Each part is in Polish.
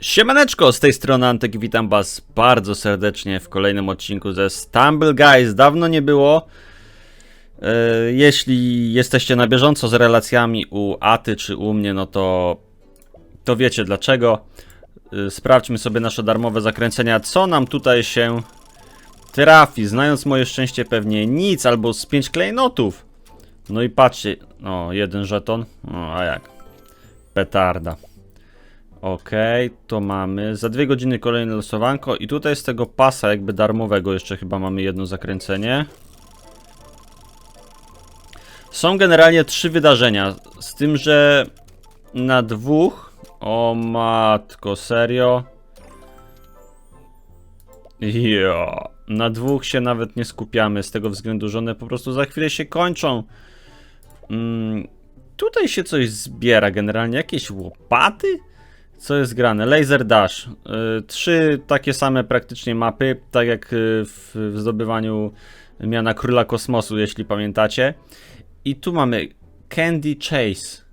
Siemaneczko, z tej strony Antek witam was bardzo serdecznie w kolejnym odcinku ze Stumble Guys. Dawno nie było. E, Jeśli jesteście na bieżąco z relacjami u Aty czy u mnie, no to, to wiecie dlaczego. E, Sprawdźmy sobie nasze darmowe zakręcenia, co nam tutaj się trafi. Znając moje szczęście pewnie nic, albo z 5 klejnotów. No i patrzcie, o, jeden żeton, o, a jak? Petarda. Okej, to mamy. Za dwie godziny kolejne losowanko i tutaj z tego pasa jakby darmowego jeszcze chyba mamy jedno zakręcenie. Są generalnie trzy wydarzenia, z tym, że na dwóch... O matko, serio? Jo, na dwóch się nawet nie skupiamy z tego względu, że one po prostu za chwilę się kończą. Mm, tutaj się coś zbiera generalnie, jakieś łopaty? Co jest grane? Laser Dash. Y, trzy takie same praktycznie mapy, tak jak y, w, zdobywaniu miana Króla Kosmosu, jeśli pamiętacie. I tu mamy Candy Chase.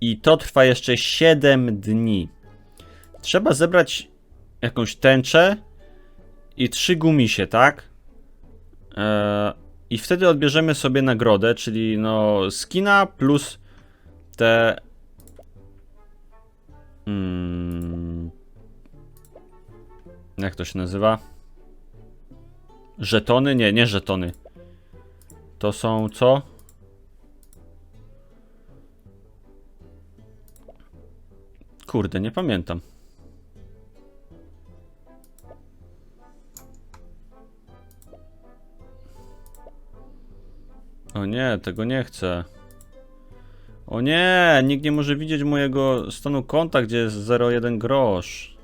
I to trwa jeszcze 7 dni. Trzeba zebrać jakąś tęczę i trzy gumisie, tak? Eee, I wtedy odbierzemy sobie nagrodę, czyli no skina plus te Mm. Jak to się nazywa? Żetony? Nie, nie żetony. To są co? Kurde, nie pamiętam. O nie, tego nie chcę. O nie, nikt nie może widzieć mojego stanu konta, gdzie jest 0,1 grosz.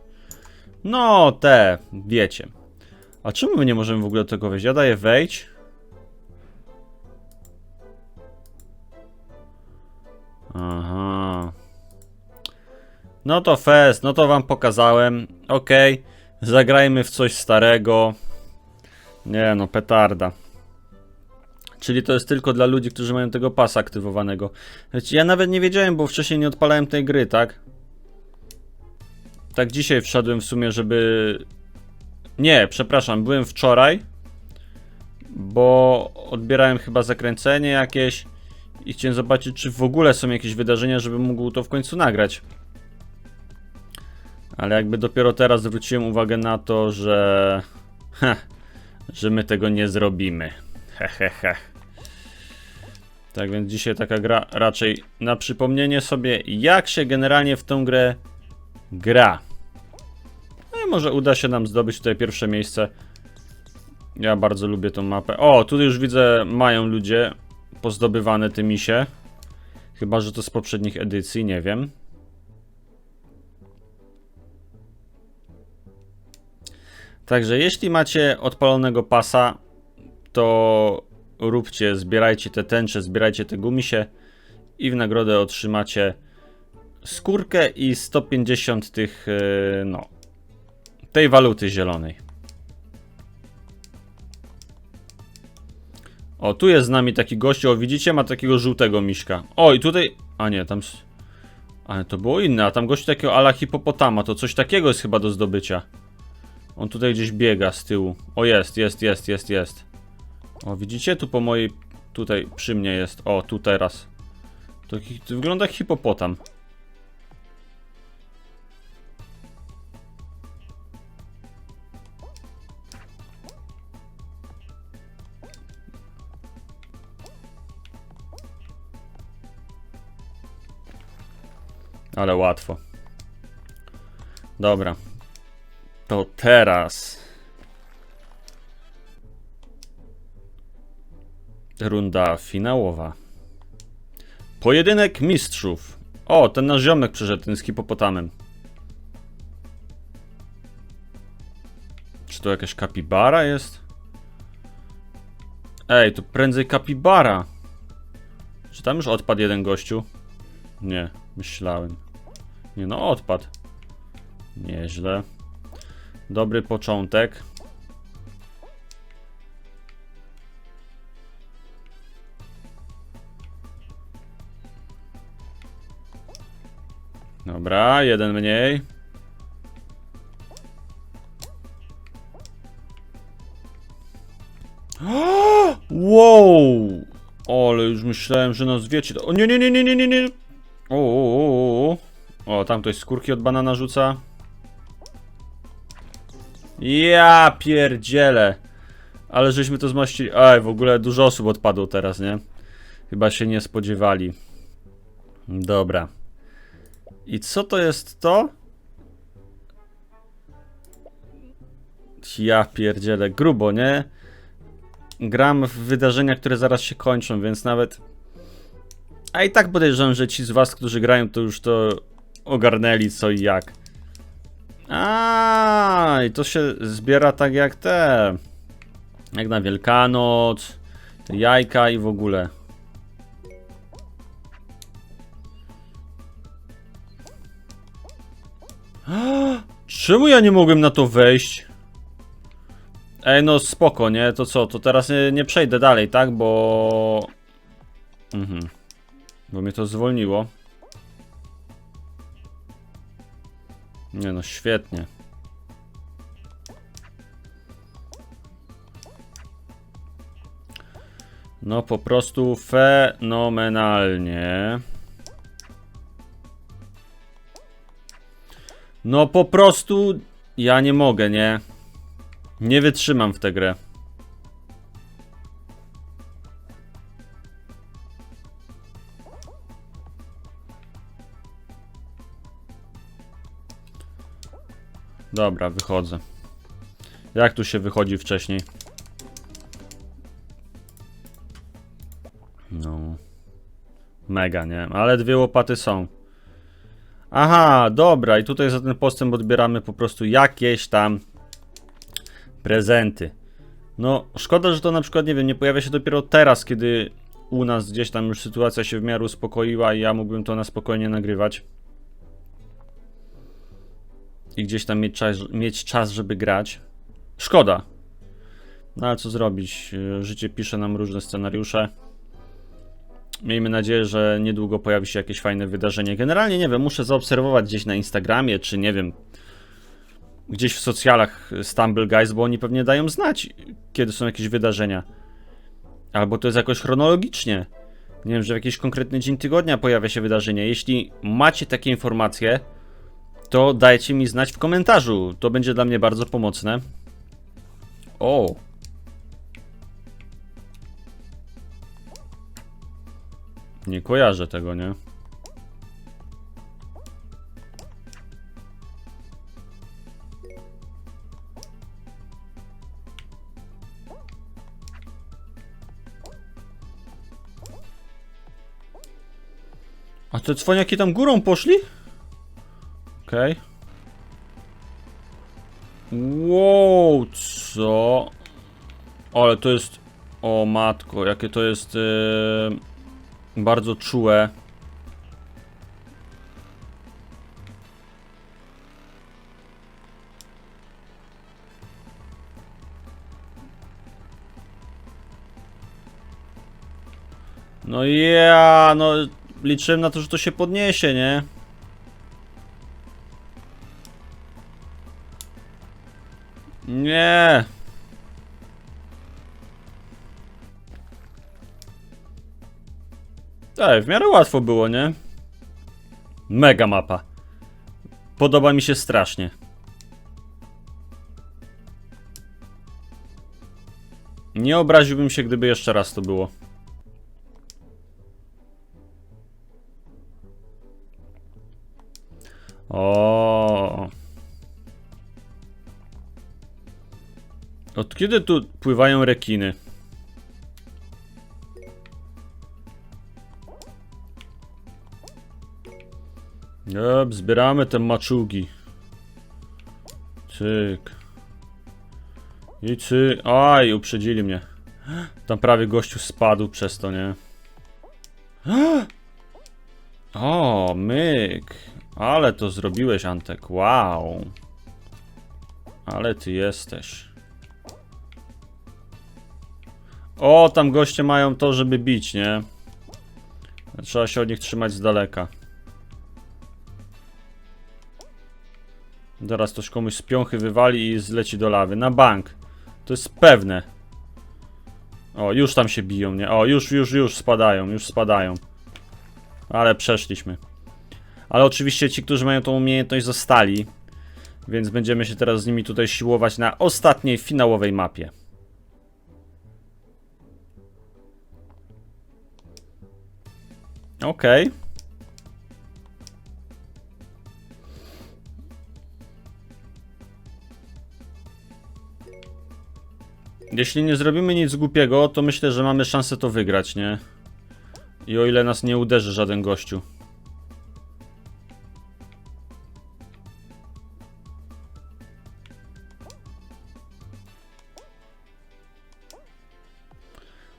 No, te, wiecie. A czemu my nie możemy w ogóle tego wejść? Ja daję wejdź. Aha. No to fest, no to wam pokazałem. Okej, zagrajmy w coś starego. Nie no, petarda. Czyli to jest tylko dla ludzi, którzy mają tego pasa aktywowanego. Wiecie, ja nawet nie wiedziałem, bo wcześniej nie odpalałem tej gry, tak? Tak dzisiaj wszedłem w sumie, żeby... Nie, przepraszam, byłem wczoraj, bo odbierałem chyba zakręcenie jakieś i chciałem zobaczyć, czy w ogóle są jakieś wydarzenia, żebym mógł to w końcu nagrać. Ale jakby dopiero teraz zwróciłem uwagę na to, że... Heh, że my tego nie zrobimy. Hehehe. Tak więc dzisiaj taka gra raczej na przypomnienie sobie, jak się generalnie w tą grę gra. No i może uda się nam zdobyć tutaj pierwsze miejsce. Ja bardzo lubię tą mapę. O, tu już widzę, mają ludzie pozdobywane tymi się. Chyba, że to z poprzednich edycji, nie wiem. Także jeśli macie odpalonego pasa, to róbcie, zbierajcie te tęcze, zbierajcie te gumisie i w nagrodę otrzymacie skórkę i 150 tych, e, no, tej waluty zielonej. O, tu jest z nami taki gościu, o widzicie, ma takiego żółtego miśka. O, i tutaj, a nie, tam, ale to było inne, a tam gościu takiego ala hipopotama, to coś takiego jest chyba do zdobycia. On tutaj gdzieś biega z tyłu. O, jest, jest, jest, jest, jest. O, widzicie? Tu po mojej... Tutaj przy mnie jest. O, tu teraz. To, to wygląda jak hipopotam. Ale łatwo. Dobra. To teraz... Runda finałowa. Pojedynek mistrzów. O, ten nasz ziomek przyszedł, ten z hipopotamem. Czy to jakaś kapibara jest? Ej, to prędzej kapibara. Czy tam już odpadł jeden gościu? Nie, myślałem. Nie no, odpadł. Nieźle. Dobry początek. Dobra, jeden mniej. Wow! Ale już myślałem, że nas wiecie. O nie, nie, nie, nie, nie, nie, nie. O, o, o, o. Tam ktoś skórki od banana rzuca. Ja pierdzielę. Ale żeśmy to zmaścili. Ej, w ogóle dużo osób odpadło teraz, nie? Chyba się nie spodziewali. Dobra. I co to jest to? Ja pierdzielę, grubo, nie? Gram w wydarzenia, które zaraz się kończą, więc nawet... A i tak podejrzewam, że ci z was, którzy grają, to już to ogarnęli co i jak. A, i to się zbiera tak jak te... Jak na Wielkanoc, te jajka i w ogóle. Czemu ja nie mogłem na to wejść? Ej, no spoko, nie? To co, to teraz nie, nie przejdę dalej, tak? Bo... Mhm. Bo mnie to zwolniło. Nie no, świetnie. No po prostu fenomenalnie. No po prostu ja nie mogę, nie? Nie wytrzymam w tę grę. Dobra, wychodzę. Jak tu się wychodzi wcześniej? No. Mega, nie? Ale dwie łopaty są. Aha, dobra, i tutaj za ten postęp odbieramy po prostu jakieś tam prezenty. No, szkoda, że to na przykład, nie wiem, nie pojawia się dopiero teraz, kiedy u nas gdzieś tam już sytuacja się w miarę uspokoiła i ja mógłbym to na spokojnie nagrywać. I gdzieś tam mieć czas, mieć czas żeby grać. Szkoda. No ale co zrobić? Życie pisze nam różne scenariusze. Miejmy nadzieję, że niedługo pojawi się jakieś fajne wydarzenie. Generalnie nie wiem, muszę zaobserwować gdzieś na Instagramie, czy nie wiem, gdzieś w socjalach Stumble Guys, bo oni pewnie dają znać, kiedy są jakieś wydarzenia. Albo to jest jakoś chronologicznie. Nie wiem, że w jakiś konkretny dzień tygodnia pojawia się wydarzenie. Jeśli macie takie informacje, to dajcie mi znać w komentarzu. To będzie dla mnie bardzo pomocne. O! Nie kojarzę tego, nie? A te cwaniaki tam górą poszli? Okej. Wow, co? Ale to jest... O matko, jakie to jest... Yy... Bardzo czułe. No ja, no liczyłem na to, że to się podniesie, nie? Nie. Tak, w miarę łatwo było, nie? Mega mapa. Podoba mi się strasznie. Nie obraziłbym się, gdyby jeszcze raz to było. O. Od kiedy tu pływają rekiny? Dob, zbieramy te maczugi. Cyk. I cy... Aj, uprzedzili mnie. Tam prawie gościu spadł przez to, nie? O, myk. Ale to zrobiłeś, Antek. Wow. Ale ty jesteś. O, tam goście mają to, żeby bić, nie? Trzeba się od nich trzymać z daleka. Zaraz toż komuś z piąchy wywali i zleci do lawy. Na bank. To jest pewne. O, już tam się biją, nie? O, już, już, już spadają, już spadają. Ale przeszliśmy. Ale oczywiście ci, którzy mają tą umiejętność zostali. Więc będziemy się teraz z nimi tutaj siłować na ostatniej, finałowej mapie. Okej. Jeśli nie zrobimy nic głupiego, to myślę, że mamy szansę to wygrać, nie? I o ile nas nie uderzy żaden gościu.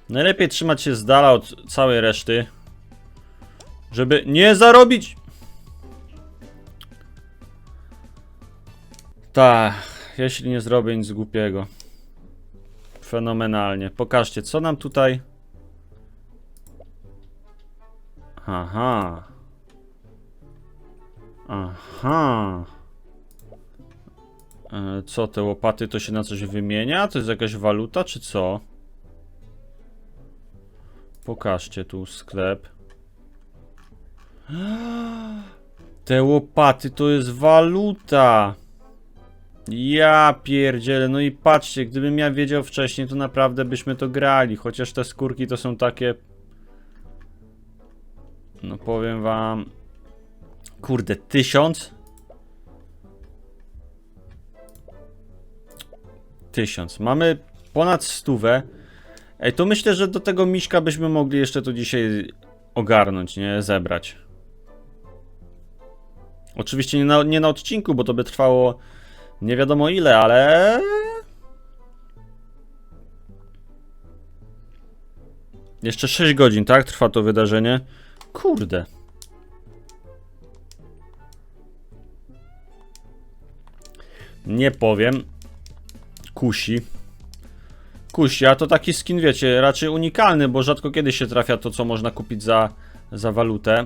Najlepiej trzymać się z dala od całej reszty, żeby nie zarobić. Tak, jeśli nie zrobię nic głupiego. Fenomenalnie. Pokażcie, co nam tutaj. Aha. Aha. E, co, te łopaty to się na coś wymienia? To jest jakaś waluta, czy co? Pokażcie tu sklep. Te łopaty to jest waluta. Ja pierdzielę, no i patrzcie, gdybym ja wiedział wcześniej, to naprawdę byśmy to grali, chociaż te skórki to są takie... No powiem wam... Kurde, tysiąc? Tysiąc. Mamy ponad stówę. Ej, to myślę, że do tego miśka byśmy mogli jeszcze to dzisiaj ogarnąć, nie? Zebrać. Oczywiście nie na, nie na odcinku, bo to by trwało nie wiadomo ile, ale... Jeszcze 6 godzin, tak? Trwa to wydarzenie. Kurde. Nie powiem. Kusi. Kusi, a to taki skin, wiecie, raczej unikalny, bo rzadko kiedy się trafia to, co można kupić za, za walutę.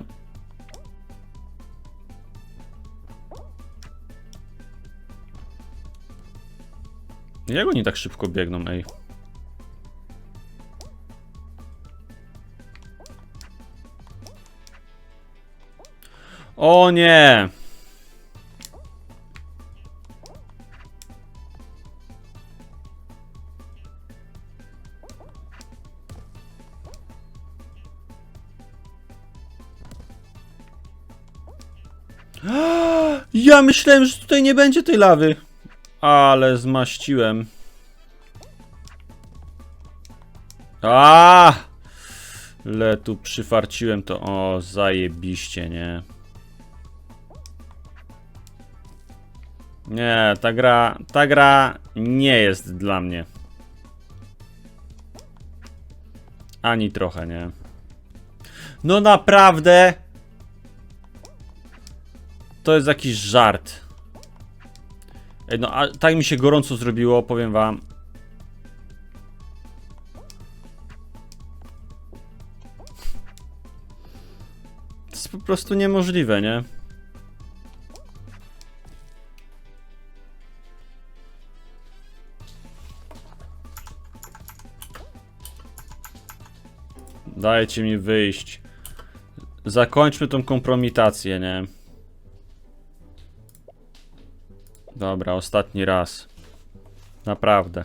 Jak oni tak szybko biegną, ej? O nie! Ja myślałem, że tutaj nie będzie tej lawy. Ale zmaściłem. A! Le tu przyfarciłem to. O, zajebiście, nie? Nie, ta gra, ta gra nie jest dla mnie. Ani trochę, nie? No naprawdę. To jest jakiś żart. No, a tak mi się gorąco zrobiło, powiem wam. To jest po prostu niemożliwe, nie? Dajcie mi wyjść. Zakończmy tą kompromitację, nie? Dobra, ostatni raz. Naprawdę.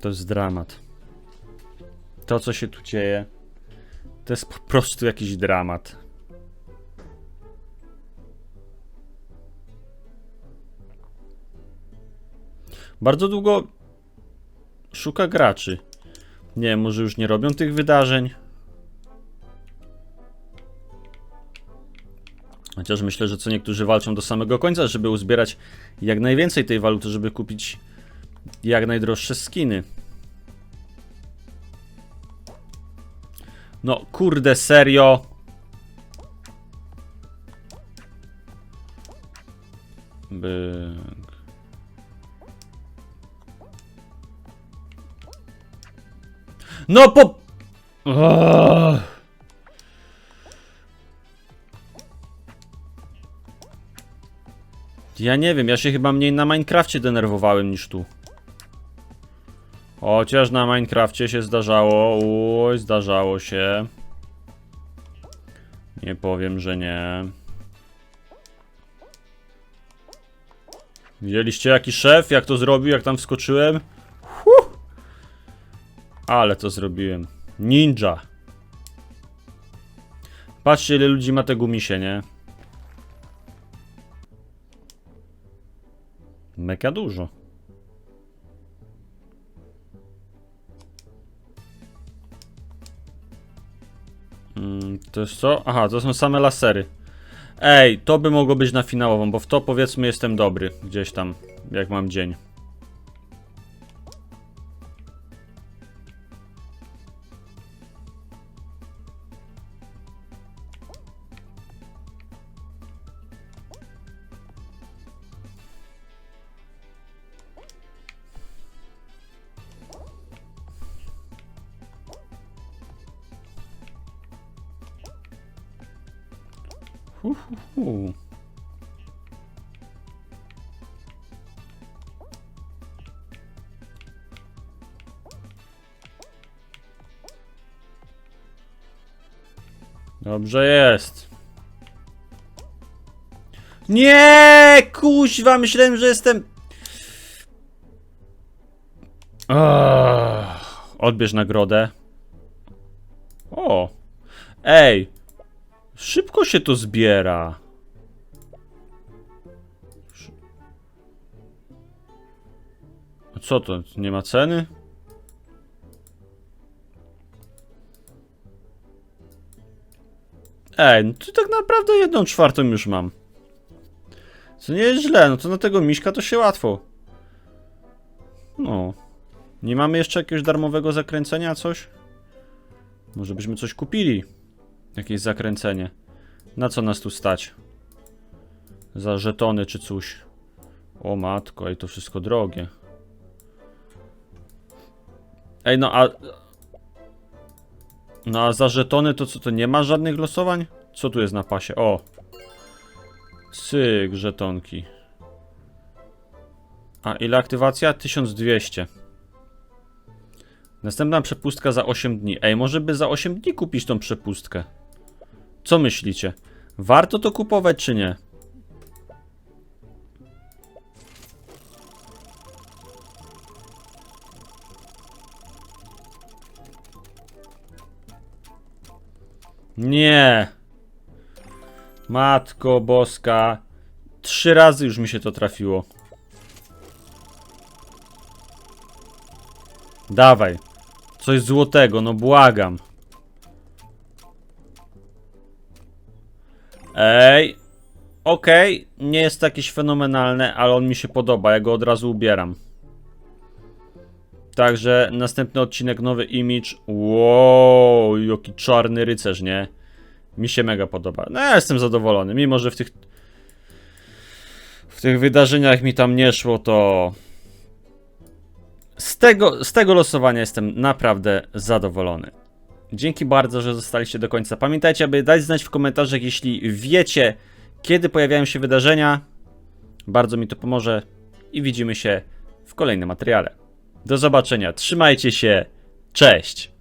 To jest dramat. To, co się tu dzieje, to jest po prostu jakiś dramat. Bardzo długo szuka graczy. Nie może już nie robią tych wydarzeń. Chociaż myślę, że co niektórzy walczą do samego końca, żeby uzbierać jak najwięcej tej waluty, żeby kupić jak najdroższe skiny. No kurde, serio. Byk. No po... Ugh. Ja nie wiem, ja się chyba mniej na Minecrafcie denerwowałem niż tu. Chociaż na Minecrafcie się zdarzało, oj, zdarzało się. Nie powiem, że nie. Widzieliście jaki szef, jak to zrobił, jak tam wskoczyłem? Huh! Ale to zrobiłem. Ninja. Patrzcie ile ludzi ma te gumisie, nie? Mega dużo. Mm, to jest co? Aha, to są same lasery. Ej, to by mogło być na finałową, bo w to powiedzmy jestem dobry. Gdzieś tam, jak mam dzień. Dobrze jest. Nie, kuźwa, myślałem, że jestem... Ach, odbierz nagrodę. O. Ej. Szybko się to zbiera. A co to? Nie ma ceny? Ej, no to tak naprawdę jedną czwartą już mam. Co nie jest źle, no to na tego miśka to się łatwo. No. Nie mamy jeszcze jakiegoś darmowego zakręcenia, coś? Może byśmy coś kupili. Jakieś zakręcenie. Na co nas tu stać? Za żetony czy coś. O matko, i to wszystko drogie. Ej, no a... No a za żetony to co, to nie ma żadnych losowań? Co tu jest na pasie? O! Cyk, żetonki. A ile aktywacja? 1200. Następna przepustka za 8 dni. Ej, może by za 8 dni kupić tą przepustkę? Co myślicie? Warto to kupować czy nie? Nie. Matko boska. Trzy razy już mi się to trafiło. Dawaj. Coś złotego, no błagam. Ej. Okej, nie jest to jakieś fenomenalne, ale on mi się podoba, ja go od razu ubieram. Także następny odcinek, nowy image. Wow, jaki czarny rycerz, nie? Mi się mega podoba. No ja jestem zadowolony, mimo że w tych w tych wydarzeniach mi tam nie szło, to z tego, z tego losowania jestem naprawdę zadowolony. Dzięki bardzo, że zostaliście do końca. Pamiętajcie, aby dać znać w komentarzach, jeśli wiecie, kiedy pojawiają się wydarzenia. Bardzo mi to pomoże i widzimy się w kolejnym materiale. Do zobaczenia, trzymajcie się, cześć!